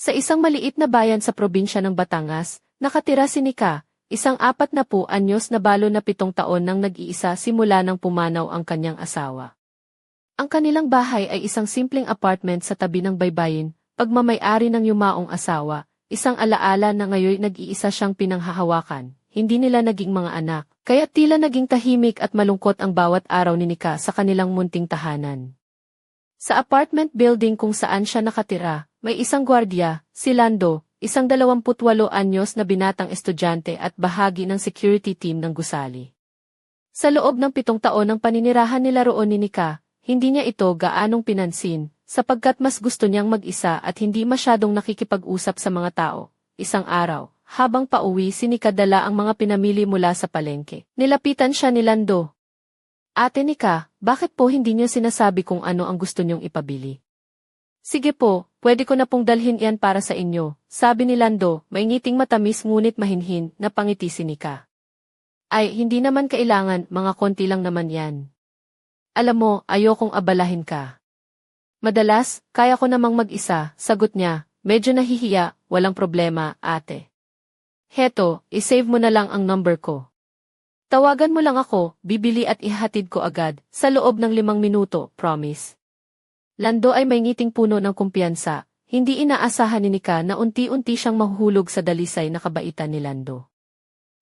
Sa isang maliit na bayan sa probinsya ng Batangas, nakatira si Nika, isang apat na po anyos na balo na pitong taon nang nag-iisa simula nang pumanaw ang kanyang asawa. Ang kanilang bahay ay isang simpleng apartment sa tabi ng baybayin, pagmamayari ng yumaong asawa, isang alaala na ngayon nag-iisa siyang pinanghahawakan, hindi nila naging mga anak, kaya tila naging tahimik at malungkot ang bawat araw ni Nika sa kanilang munting tahanan. Sa apartment building kung saan siya nakatira, may isang gwardiya, si Lando, isang 28 anyos na binatang estudyante at bahagi ng security team ng gusali. Sa loob ng pitong taon ng paninirahan nila roon ni Nika, hindi niya ito gaanong pinansin, sapagkat mas gusto niyang mag-isa at hindi masyadong nakikipag-usap sa mga tao. Isang araw, habang pauwi si Nika dala ang mga pinamili mula sa palengke. Nilapitan siya ni Lando. Ate Nika, bakit po hindi niyo sinasabi kung ano ang gusto niyong ipabili? Sige po, pwede ko na pong dalhin yan para sa inyo, sabi ni Lando, may ngiting matamis ngunit mahinhin na pangiti si Nika. Ay, hindi naman kailangan, mga konti lang naman yan. Alam mo, ayokong abalahin ka. Madalas, kaya ko namang mag-isa, sagot niya, medyo nahihiya, walang problema, ate. Heto, isave mo na lang ang number ko. Tawagan mo lang ako, bibili at ihatid ko agad, sa loob ng limang minuto, promise. Lando ay may ngiting puno ng kumpiyansa, hindi inaasahan ni Nika na unti-unti siyang mahuhulog sa dalisay na kabaitan ni Lando.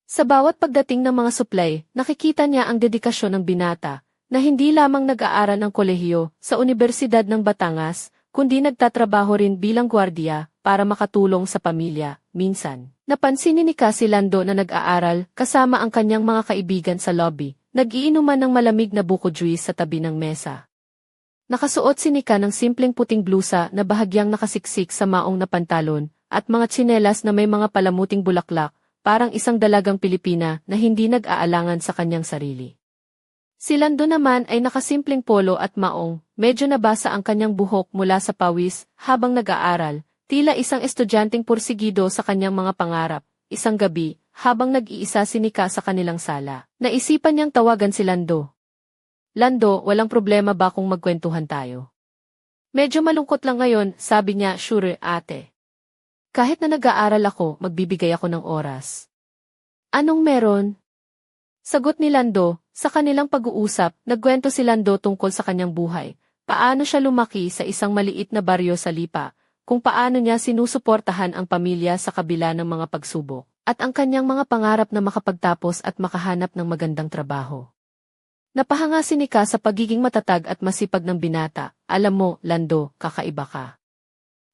Sa bawat pagdating ng mga supply, nakikita niya ang dedikasyon ng binata, na hindi lamang nag-aaral ng kolehiyo sa Universidad ng Batangas, kundi nagtatrabaho rin bilang gwardiya para makatulong sa pamilya, minsan. Napansin ni Nika si Lando na nag-aaral kasama ang kanyang mga kaibigan sa lobby, nag-iinuman ng malamig na buko juice sa tabi ng mesa. Nakasuot si Nika ng simpleng puting blusa na bahagyang nakasiksik sa maong na pantalon, at mga tsinelas na may mga palamuting bulaklak, parang isang dalagang Pilipina na hindi nag-aalangan sa kanyang sarili. Si Lando naman ay nakasimpleng polo at maong, medyo nabasa ang kanyang buhok mula sa pawis habang nag-aaral, tila isang estudyanteng pursigido sa kanyang mga pangarap. Isang gabi, habang nag-iisa si Nika sa kanilang sala, naisipan niyang tawagan si Lando. Lando, walang problema ba kung magkwentuhan tayo? Medyo malungkot lang ngayon, sabi niya, sure ate. Kahit na nag-aaral ako, magbibigay ako ng oras. Anong meron? Sagot ni Lando, sa kanilang pag-uusap, nagkwento si Lando tungkol sa kanyang buhay, paano siya lumaki sa isang maliit na baryo sa Lipa, kung paano niya sinusuportahan ang pamilya sa kabila ng mga pagsubok, at ang kanyang mga pangarap na makapagtapos at makahanap ng magandang trabaho. Napahanga si Nika sa pagiging matatag at masipag ng binata, alam mo, Lando, kakaiba ka.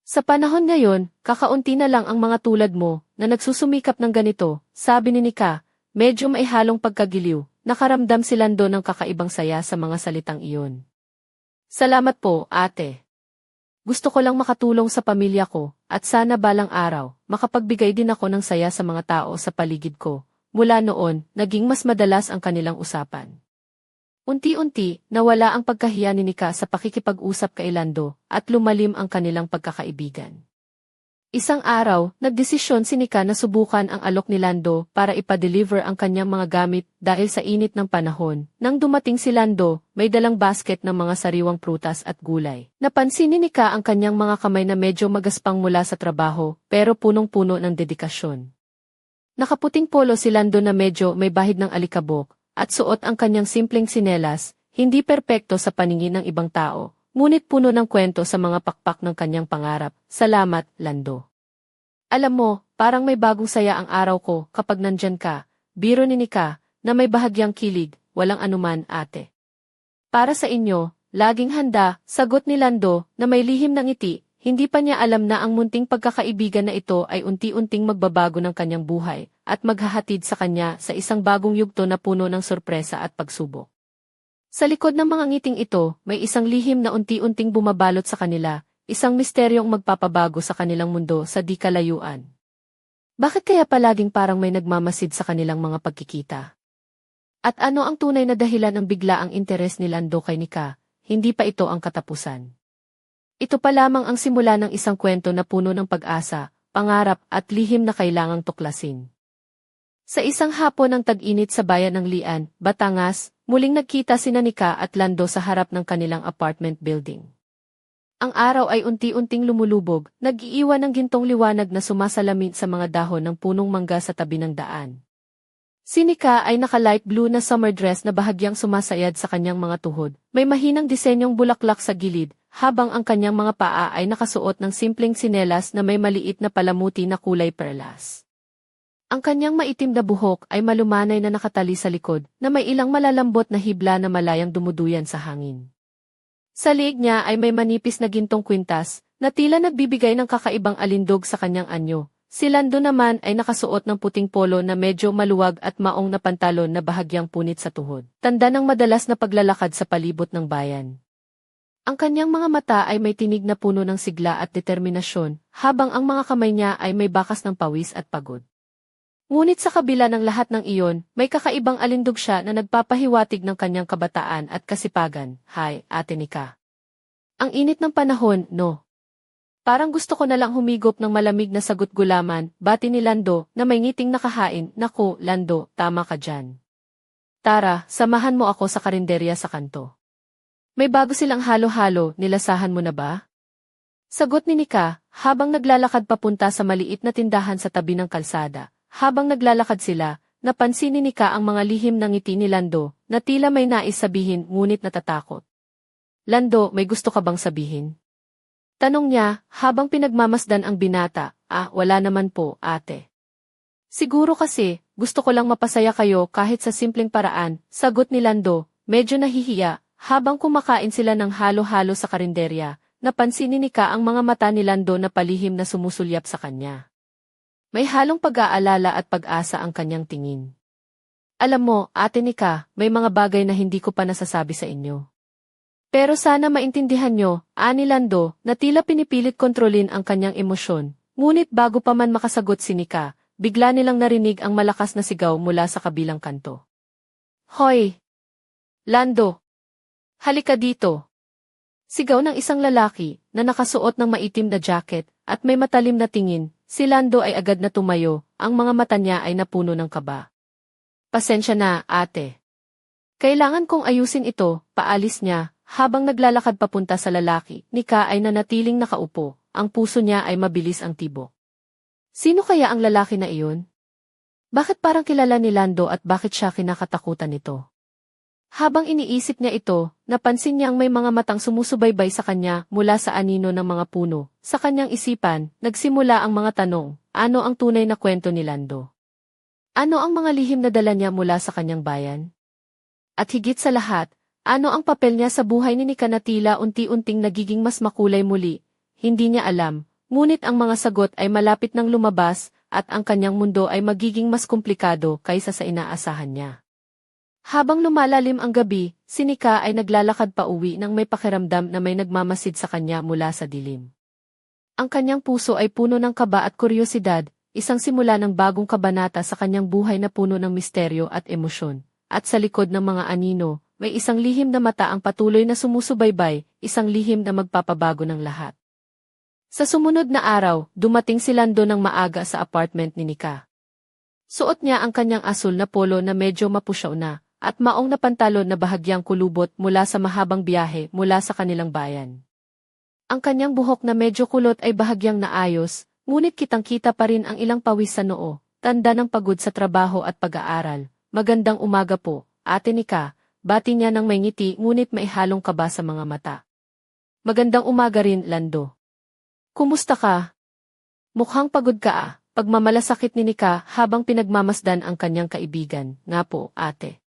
Sa panahon ngayon, kakaunti na lang ang mga tulad mo na nagsusumikap ng ganito, sabi ni Nika, Medyo may halong pagkagiliw, nakaramdam si Lando ng kakaibang saya sa mga salitang iyon. Salamat po, ate. Gusto ko lang makatulong sa pamilya ko, at sana balang araw, makapagbigay din ako ng saya sa mga tao sa paligid ko. Mula noon, naging mas madalas ang kanilang usapan. Unti-unti, nawala ang pagkahiya ni Nika sa pakikipag-usap kay Lando, at lumalim ang kanilang pagkakaibigan. Isang araw, nagdesisyon si Nika na subukan ang alok ni Lando para ipa-deliver ang kanyang mga gamit dahil sa init ng panahon. Nang dumating si Lando, may dalang basket ng mga sariwang prutas at gulay. Napansin ni Nika ang kanyang mga kamay na medyo magaspang mula sa trabaho, pero punong-puno ng dedikasyon. Nakaputing polo si Lando na medyo may bahid ng alikabok, at suot ang kanyang simpleng sinelas, hindi perpekto sa paningin ng ibang tao, Ngunit puno ng kwento sa mga pakpak ng kanyang pangarap. Salamat, Lando. Alam mo, parang may bagong saya ang araw ko kapag nandyan ka, biro ni Nika, na may bahagyang kilig, walang anuman ate. Para sa inyo, laging handa, sagot ni Lando na may lihim ng ngiti, hindi pa niya alam na ang munting pagkakaibigan na ito ay unti-unting magbabago ng kanyang buhay at maghahatid sa kanya sa isang bagong yugto na puno ng sorpresa at pagsubok. Sa likod ng mga ngiting ito, may isang lihim na unti-unting bumabalot sa kanila, isang misteryong magpapabago sa kanilang mundo sa di kalayuan. Bakit kaya palaging parang may nagmamasid sa kanilang mga pagkikita? At ano ang tunay na dahilan ng bigla ang interes ni Lando kay Nika, hindi pa ito ang katapusan. Ito pa lamang ang simula ng isang kwento na puno ng pag-asa, pangarap at lihim na kailangang tuklasin. Sa isang hapon ng tag-init sa bayan ng Lian, Batangas, muling nagkita si Nika at Lando sa harap ng kanilang apartment building. Ang araw ay unti-unting lumulubog, nag-iiwan ng gintong liwanag na sumasalamin sa mga dahon ng punong mangga sa tabi ng daan. Si Nika ay naka-light blue na summer dress na bahagyang sumasayad sa kanyang mga tuhod. May mahinang disenyong bulaklak sa gilid, habang ang kanyang mga paa ay nakasuot ng simpleng sinelas na may maliit na palamuti na kulay perlas. Ang kanyang maitim na buhok ay malumanay na nakatali sa likod, na may ilang malalambot na hibla na malayang dumuduyan sa hangin. Sa liig niya ay may manipis na gintong kwintas, na tila nagbibigay ng kakaibang alindog sa kanyang anyo. Si Lando naman ay nakasuot ng puting polo na medyo maluwag at maong na pantalon na bahagyang punit sa tuhod. Tanda ng madalas na paglalakad sa palibot ng bayan. Ang kanyang mga mata ay may tinig na puno ng sigla at determinasyon, habang ang mga kamay niya ay may bakas ng pawis at pagod. Ngunit sa kabila ng lahat ng iyon, may kakaibang alindog siya na nagpapahiwatig ng kanyang kabataan at kasipagan. Hay, ate Nika. Ang init ng panahon, no? Parang gusto ko na lang humigop ng malamig na sagot gulaman, bati ni Lando, na may ngiting nakahain, naku, Lando, tama ka dyan. Tara, samahan mo ako sa karinderya sa kanto. May bago silang halo-halo, nilasahan mo na ba? Sagot ni Nika, habang naglalakad papunta sa maliit na tindahan sa tabi ng kalsada. Habang naglalakad sila, napansin ni Nika ang mga lihim ng ngiti ni Lando, na tila may nais sabihin ngunit natatakot. Lando, may gusto ka bang sabihin? Tanong niya, habang pinagmamasdan ang binata, ah, wala naman po, ate. Siguro kasi, gusto ko lang mapasaya kayo kahit sa simpleng paraan, sagot ni Lando, medyo nahihiya, habang kumakain sila ng halo-halo sa karinderya, napansin ni Nika ang mga mata ni Lando na palihim na sumusulyap sa kanya. May halong pag-aalala at pag-asa ang kanyang tingin. Alam mo, ate Nika, may mga bagay na hindi ko pa nasasabi sa inyo. Pero sana maintindihan nyo, ani Lando, na tila pinipilit kontrolin ang kanyang emosyon. Ngunit bago pa man makasagot si Nika, bigla nilang narinig ang malakas na sigaw mula sa kabilang kanto. Hoy! Lando! Halika dito! Sigaw ng isang lalaki na nakasuot ng maitim na jacket at may matalim na tingin, si Lando ay agad na tumayo, ang mga mata niya ay napuno ng kaba. Pasensya na, ate. Kailangan kong ayusin ito, paalis niya, habang naglalakad papunta sa lalaki, Nika ay nanatiling nakaupo, ang puso niya ay mabilis ang tibok. Sino kaya ang lalaki na iyon? Bakit parang kilala ni Lando at bakit siya kinakatakutan nito? Habang iniisip niya ito, napansin niyang may mga matang sumusubaybay sa kanya mula sa anino ng mga puno. Sa kanyang isipan, nagsimula ang mga tanong, ano ang tunay na kwento ni Lando? Ano ang mga lihim na dala niya mula sa kanyang bayan? At higit sa lahat, ano ang papel niya sa buhay ni Nika unti-unting nagiging mas makulay muli? Hindi niya alam, ngunit ang mga sagot ay malapit nang lumabas at ang kanyang mundo ay magiging mas komplikado kaysa sa inaasahan niya. Habang lumalalim ang gabi, si Nika ay naglalakad pa uwi nang may pakiramdam na may nagmamasid sa kanya mula sa dilim. Ang kanyang puso ay puno ng kaba at kuryosidad, isang simula ng bagong kabanata sa kanyang buhay na puno ng misteryo at emosyon. At sa likod ng mga anino, may isang lihim na mata ang patuloy na sumusubaybay, isang lihim na magpapabago ng lahat. Sa sumunod na araw, dumating si Lando ng maaga sa apartment ni Nika. Suot niya ang kanyang asul na polo na medyo mapusyaw na, at maong na pantalon na bahagyang kulubot mula sa mahabang biyahe mula sa kanilang bayan. Ang kanyang buhok na medyo kulot ay bahagyang naayos, ngunit kitang-kita pa rin ang ilang pawis sa noo, tanda ng pagod sa trabaho at pag-aaral. Magandang umaga po, ate Nika, bati niya ng may ngiti ngunit may halong kaba sa mga mata. Magandang umaga rin, Lando. Kumusta ka? Mukhang pagod ka ah, pagmamalasakit ni Nika habang pinagmamasdan ang kanyang kaibigan, nga po, ate.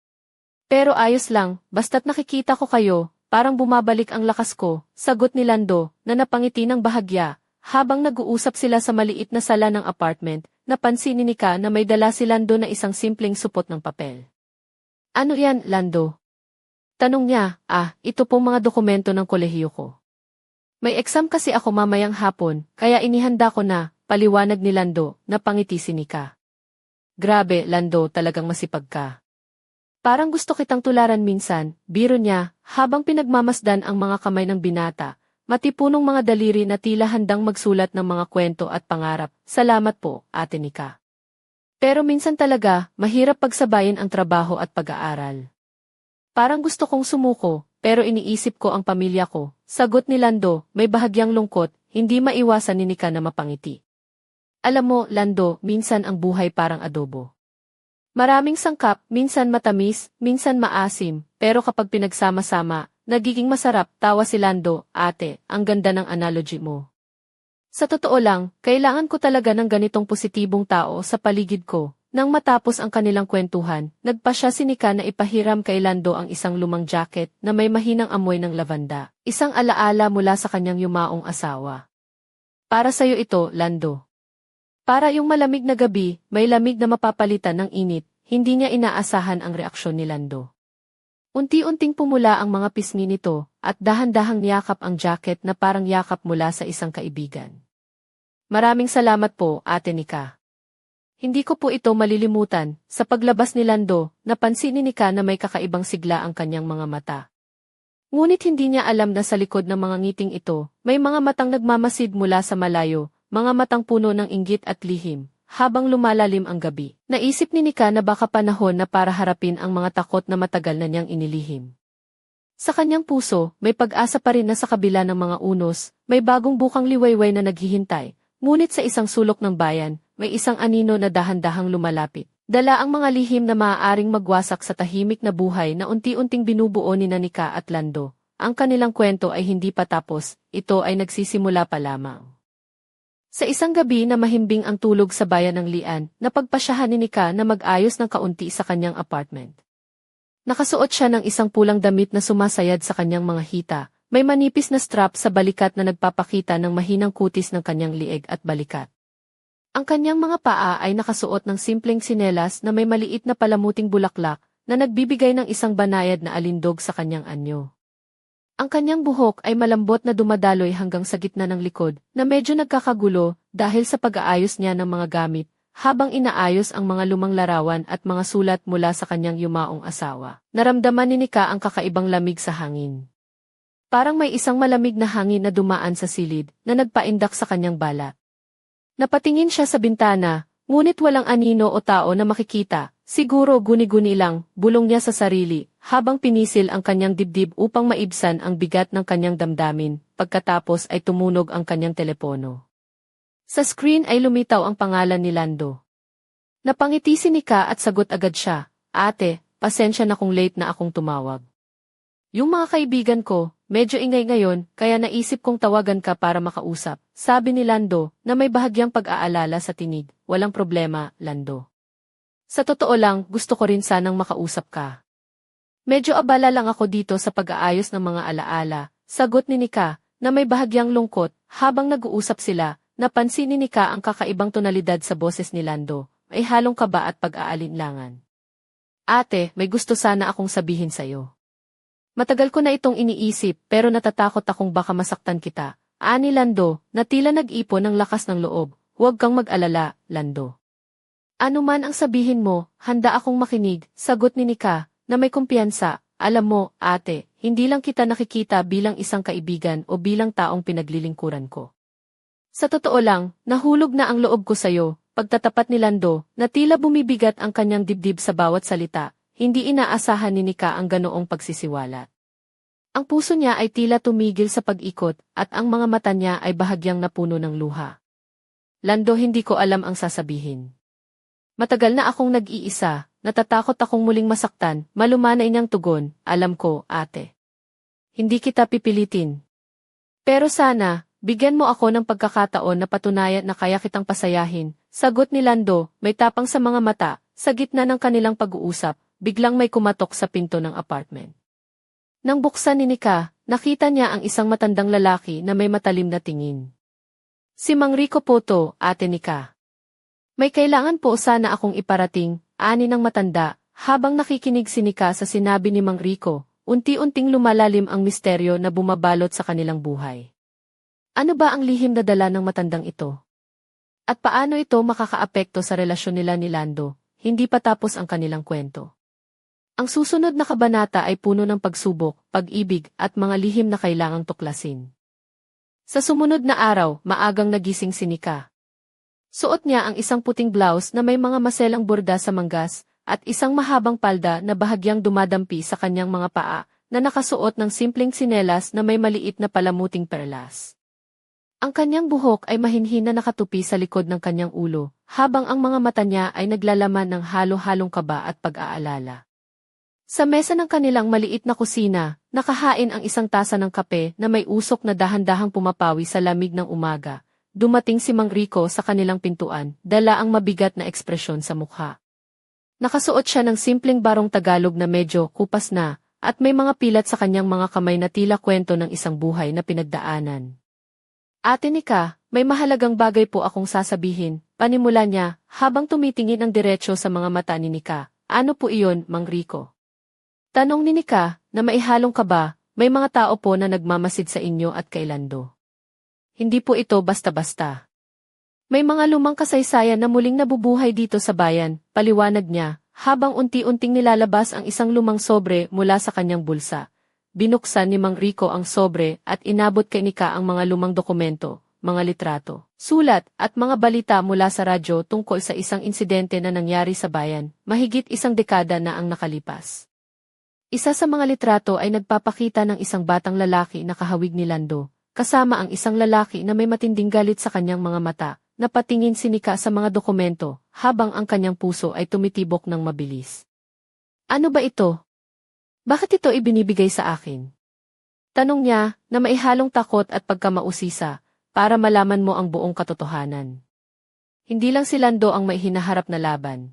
Pero ayos lang, basta't nakikita ko kayo, parang bumabalik ang lakas ko, sagot ni Lando, na napangiti ng bahagya. Habang nag-uusap sila sa maliit na sala ng apartment, napansin ni Nika na may dala si Lando na isang simpleng supot ng papel. Ano yan, Lando? Tanong niya, ah, ito pong mga dokumento ng kolehiyo ko. May exam kasi ako mamayang hapon, kaya inihanda ko na, paliwanag ni Lando, na pangiti si Nika. Grabe, Lando, talagang masipag ka. Parang gusto kitang tularan minsan, biro niya, habang pinagmamasdan ang mga kamay ng binata, matipunong mga daliri na tila handang magsulat ng mga kwento at pangarap. Salamat po, ate Nika. Pero minsan talaga, mahirap pagsabayin ang trabaho at pag-aaral. Parang gusto kong sumuko, pero iniisip ko ang pamilya ko. Sagot ni Lando, may bahagyang lungkot, hindi maiwasan ni Nika na mapangiti. Alam mo, Lando, minsan ang buhay parang adobo. Maraming sangkap, minsan matamis, minsan maasim, pero kapag pinagsama-sama, nagiging masarap, tawa si Lando, ate, ang ganda ng analogy mo. Sa totoo lang, kailangan ko talaga ng ganitong positibong tao sa paligid ko. Nang matapos ang kanilang kwentuhan, nagpa siya si Nika na ipahiram kay Lando ang isang lumang jacket na may mahinang amoy ng lavanda, isang alaala mula sa kanyang yumaong asawa. Para sa'yo ito, Lando. Para yung malamig na gabi, may lamig na mapapalitan ng init, hindi niya inaasahan ang reaksyon ni Lando. Unti-unting pumula ang mga pisngi nito, at dahan-dahang niyakap ang jacket na parang yakap mula sa isang kaibigan. Maraming salamat po, Ate Nika. Hindi ko po ito malilimutan, sa paglabas ni Lando, napansin ni Nika na may kakaibang sigla ang kanyang mga mata. Ngunit hindi niya alam na sa likod ng mga ngiting ito, may mga matang nagmamasid mula sa malayo, mga matang puno ng inggit at lihim, habang lumalalim ang gabi. Naisip ni Nika na baka panahon na para harapin ang mga takot na matagal na niyang inilihim. Sa kanyang puso, may pag-asa pa rin na sa kabila ng mga unos, may bagong bukang liwayway na naghihintay, ngunit sa isang sulok ng bayan, may isang anino na dahan-dahang lumalapit. Dala ang mga lihim na maaaring magwasak sa tahimik na buhay na unti-unting binubuo ni Nanika at Lando. Ang kanilang kwento ay hindi pa tapos, ito ay nagsisimula pa lamang. Sa isang gabi na mahimbing ang tulog sa bayan ng Lian, napagpasyahan ni Nika na mag-ayos ng kaunti sa kanyang apartment. Nakasuot siya ng isang pulang damit na sumasayad sa kanyang mga hita, may manipis na strap sa balikat na nagpapakita ng mahinang kutis ng kanyang lieg at balikat. Ang kanyang mga paa ay nakasuot ng simpleng sinelas na may maliit na palamuting bulaklak na nagbibigay ng isang banayad na alindog sa kanyang anyo. Ang kanyang buhok ay malambot na dumadaloy hanggang sa gitna ng likod na medyo nagkakagulo dahil sa pag-aayos niya ng mga gamit habang inaayos ang mga lumang larawan at mga sulat mula sa kanyang yumaong asawa. Naramdaman ni Nika ang kakaibang lamig sa hangin. Parang may isang malamig na hangin na dumaan sa silid na nagpaindak sa kanyang balat. Napatingin siya sa bintana, ngunit walang anino o tao na makikita. Siguro guni-guni lang, bulong niya sa sarili, habang pinisil ang kanyang dibdib upang maibsan ang bigat ng kanyang damdamin, pagkatapos ay tumunog ang kanyang telepono. Sa screen ay lumitaw ang pangalan ni Lando. Napangiti si Nika at sagot agad siya, Ate, pasensya na kung late na akong tumawag. Yung mga kaibigan ko, medyo ingay ngayon, kaya naisip kong tawagan ka para makausap. Sabi ni Lando, na may bahagyang pag-aalala sa tinig. Walang problema, Lando. Sa totoo lang, gusto ko rin sanang makausap ka. Medyo abala lang ako dito sa pag-aayos ng mga alaala. Sagot ni Nika, na may bahagyang lungkot, habang nag-uusap sila, napansin ni Nika ang kakaibang tonalidad sa boses ni Lando. May halong kaba at pag-aalinlangan. Ate, may gusto sana akong sabihin sa'yo. Matagal ko na itong iniisip pero natatakot akong baka masaktan kita. Ani Lando, na tila nag-ipon ng lakas ng loob. Huwag kang mag-alala, Lando. Ano man ang sabihin mo, handa akong makinig, sagot ni Nika, na may kumpiyansa. Alam mo, ate, hindi lang kita nakikita bilang isang kaibigan o bilang taong pinaglilingkuran ko. Sa totoo lang, nahulog na ang loob ko sa'yo, pagtatapat ni Lando, na tila bumibigat ang kanyang dibdib sa bawat salita, hindi inaasahan ni Nika ang ganoong pagsisiwalat. Ang puso niya ay tila tumigil sa pag-ikot at ang mga mata niya ay bahagyang napuno ng luha. Lando hindi ko alam ang sasabihin. Matagal na akong nag-iisa, natatakot akong muling masaktan, malumanay niyang tugon, alam ko, ate. Hindi kita pipilitin. Pero sana, bigyan mo ako ng pagkakataon na patunayan na kaya kitang pasayahin, sagot ni Lando, may tapang sa mga mata, sa gitna ng kanilang pag-uusap, biglang may kumatok sa pinto ng apartment. Nang buksan ni Nika, nakita niya ang isang matandang lalaki na may matalim na tingin. Si Mang Rico po to, ate Nika. May kailangan po sana akong iparating, ani ng matanda, habang nakikinig si Nika sa sinabi ni Mang Rico, unti-unting lumalalim ang misteryo na bumabalot sa kanilang buhay. Ano ba ang lihim na dala ng matandang ito? At paano ito makakaapekto sa relasyon nila ni Lando, hindi pa tapos ang kanilang kwento. Ang susunod na kabanata ay puno ng pagsubok, pag-ibig, at mga lihim na kailangang tuklasin. Sa sumunod na araw, maagang nagising si Nika. Suot niya ang isang puting blouse na may mga maselang borda sa manggas, at isang mahabang palda na bahagyang dumadampi sa kanyang mga paa, na nakasuot ng simpleng sinelas na may maliit na palamuting perlas. Ang kanyang buhok ay mahinhin na nakatupi sa likod ng kanyang ulo, habang ang mga mata niya ay naglalaman ng halo-halong kaba at pag-aalala. Sa mesa ng kanilang maliit na kusina, nakahain ang isang tasa ng kape na may usok na dahan-dahang pumapawi sa lamig ng umaga. Dumating si Mang Rico sa kanilang pintuan, dala ang mabigat na ekspresyon sa mukha. Nakasuot siya ng simpleng barong Tagalog na medyo kupas na, at may mga pilat sa kanyang mga kamay na tila kwento ng isang buhay na pinagdaanan. Ate Nika, may mahalagang bagay po akong sasabihin, panimula niya, habang tumitingin ang diretsyo sa mga mata ni Nika. Ano po iyon, Mang Rico? Tanong ni Nika, na maihalong ka ba, may mga tao po na nagmamasid sa inyo at kay Lando. Hindi po ito basta-basta. May mga lumang kasaysayan na muling nabubuhay dito sa bayan, paliwanag niya, habang unti-unting nilalabas ang isang lumang sobre mula sa kanyang bulsa. Binuksan ni Mang Rico ang sobre at inabot kay Nika ang mga lumang dokumento, mga litrato, sulat at mga balita mula sa radyo tungkol sa isang insidente na nangyari sa bayan, mahigit isang dekada na ang nakalipas. Isa sa mga litrato ay nagpapakita ng isang batang lalaki na kahawig ni Lando, kasama ang isang lalaki na may matinding galit sa kanyang mga mata, napatingin si Nika sa mga dokumento, habang ang kanyang puso ay tumitibok ng mabilis. Ano ba ito? Bakit ito ibinibigay sa akin? Tanong niya, na maihalong takot at pagkamausisa, para malaman mo ang buong katotohanan. Hindi lang si Lando ang may hinaharap na laban.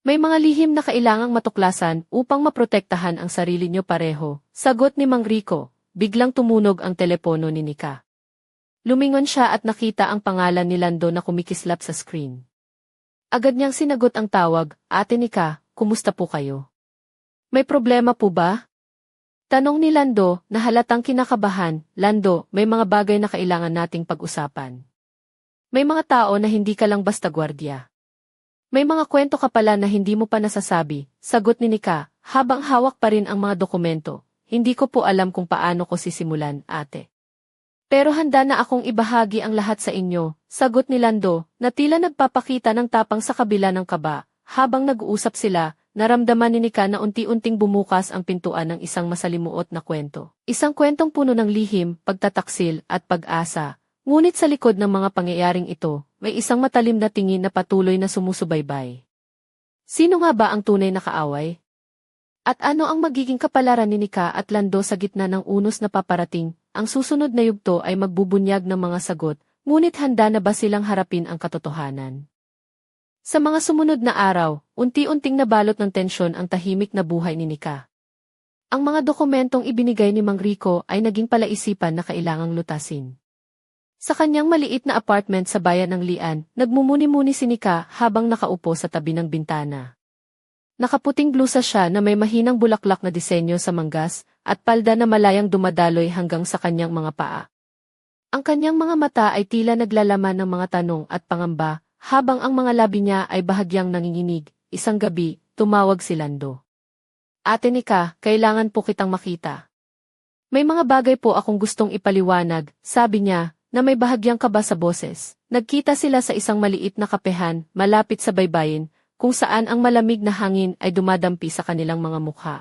May mga lihim na kailangang matuklasan upang maprotektahan ang sarili niyo pareho. Sagot ni Mang Rico, biglang tumunog ang telepono ni Nika. Lumingon siya at nakita ang pangalan ni Lando na kumikislap sa screen. Agad niyang sinagot ang tawag, Ate Nika, kumusta po kayo? May problema po ba? Tanong ni Lando na halatang kinakabahan, Lando, may mga bagay na kailangan nating pag-usapan. May mga tao na hindi ka lang basta gwardya. May mga kwento ka pala na hindi mo pa nasasabi, sagot ni Nika, habang hawak pa rin ang mga dokumento. Hindi ko po alam kung paano ko sisimulan, ate. Pero handa na akong ibahagi ang lahat sa inyo, sagot ni Lando, na tila nagpapakita ng tapang sa kabila ng kaba. Habang nag-uusap sila, naramdaman ni Nika na unti-unting bumukas ang pintuan ng isang masalimuot na kwento. Isang kwentong puno ng lihim, pagtataksil, at pag-asa. Ngunit sa likod ng mga pangyayaring ito, may isang matalim na tingin na patuloy na sumusubaybay. Sino nga ba ang tunay na kaaway? At ano ang magiging kapalaran ni Nika at Lando sa gitna ng unos na paparating? Ang susunod na yugto ay magbubunyag ng mga sagot, ngunit handa na ba silang harapin ang katotohanan? Sa mga sumunod na araw, unti-unting nabalot ng tensyon ang tahimik na buhay ni Nika. Ang mga dokumentong ibinigay ni Mang Rico ay naging palaisipan na kailangang lutasin. Sa kanyang maliit na apartment sa bayan ng Lian, nagmumuni-muni si Nika habang nakaupo sa tabi ng bintana. Nakaputing blusa siya na may mahinang bulaklak na disenyo sa manggas at palda na malayang dumadaloy hanggang sa kanyang mga paa. Ang kanyang mga mata ay tila naglalaman ng mga tanong at pangamba, habang ang mga labi niya ay bahagyang nanginginig. Isang gabi, tumawag si Lando. Ate Nika, kailangan po kitang makita. May mga bagay po akong gustong ipaliwanag, sabi niya, na may bahagyang kaba sa boses. Nagkita sila sa isang maliit na kapehan, malapit sa baybayin, kung saan ang malamig na hangin ay dumadampi sa kanilang mga mukha.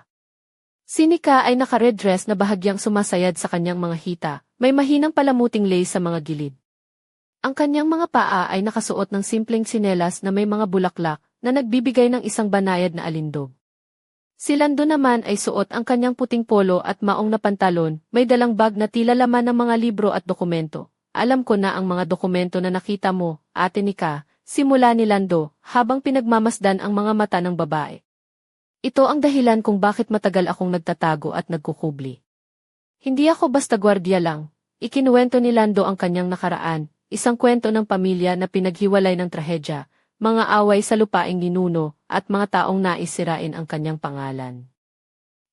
Si Nika ay naka-red dress na bahagyang sumasayad sa kanyang mga hita, may mahinang palamuting lace sa mga gilid. Ang kanyang mga paa ay nakasuot ng simpleng sinelas na may mga bulaklak na nagbibigay ng isang banayad na alindog. Si Lando naman ay suot ang kanyang puting polo at maong na pantalon, may dalang bag na tila laman ng mga libro at dokumento. Alam ko na ang mga dokumento na nakita mo, ate Nika, simula ni Lando, habang pinagmamasdan ang mga mata ng babae. Ito ang dahilan kung bakit matagal akong nagtatago at nagkukubli. Hindi ako basta gwardya lang. Ikinuwento ni Lando ang kanyang nakaraan, isang kwento ng pamilya na pinaghiwalay ng trahedya, mga away sa lupaing ninuno, at mga taong nais sirain ang kanyang pangalan.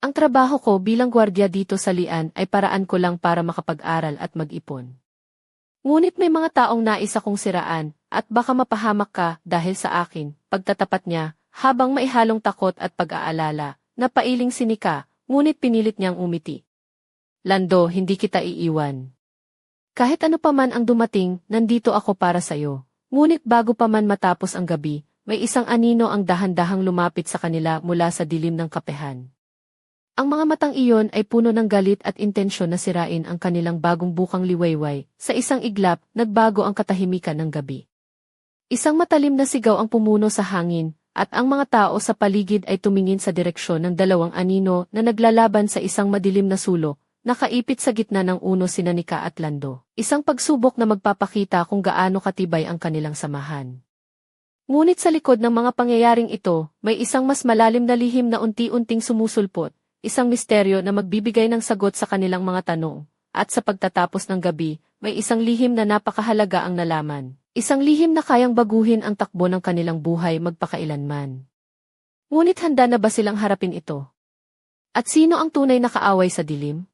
Ang trabaho ko bilang gwardya dito sa Lian ay paraan ko lang para makapag-aral at mag-ipon. Ngunit may mga taong nais akong siraan, at baka mapahamak ka dahil sa akin, pagtatapat niya, habang maihalong takot at pag-aalala, napailing si Nika, ngunit pinilit niyang umiti. Lando, hindi kita iiwan. Kahit ano pa man ang dumating, nandito ako para sa'yo. Ngunit bago pa man matapos ang gabi, may isang anino ang dahan-dahang lumapit sa kanila mula sa dilim ng kapehan. Ang mga matang iyon ay puno ng galit at intensyon na sirain ang kanilang bagong bukang liwayway. Sa isang iglap, nagbago ang katahimikan ng gabi. Isang matalim na sigaw ang pumuno sa hangin, at ang mga tao sa paligid ay tumingin sa direksyon ng dalawang anino na naglalaban sa isang madilim na sulo, nakaipit sa gitna ng uno sina Nika at Lando. Isang pagsubok na magpapakita kung gaano katibay ang kanilang samahan. Ngunit sa likod ng mga pangyayaring ito, may isang mas malalim na lihim na unti-unting sumusulpot, isang misteryo na magbibigay ng sagot sa kanilang mga tanong. At sa pagtatapos ng gabi, may isang lihim na napakahalaga ang nalaman. Isang lihim na kayang baguhin ang takbo ng kanilang buhay magpakailanman. Ngunit handa na ba silang harapin ito? At sino ang tunay na kaaway sa dilim?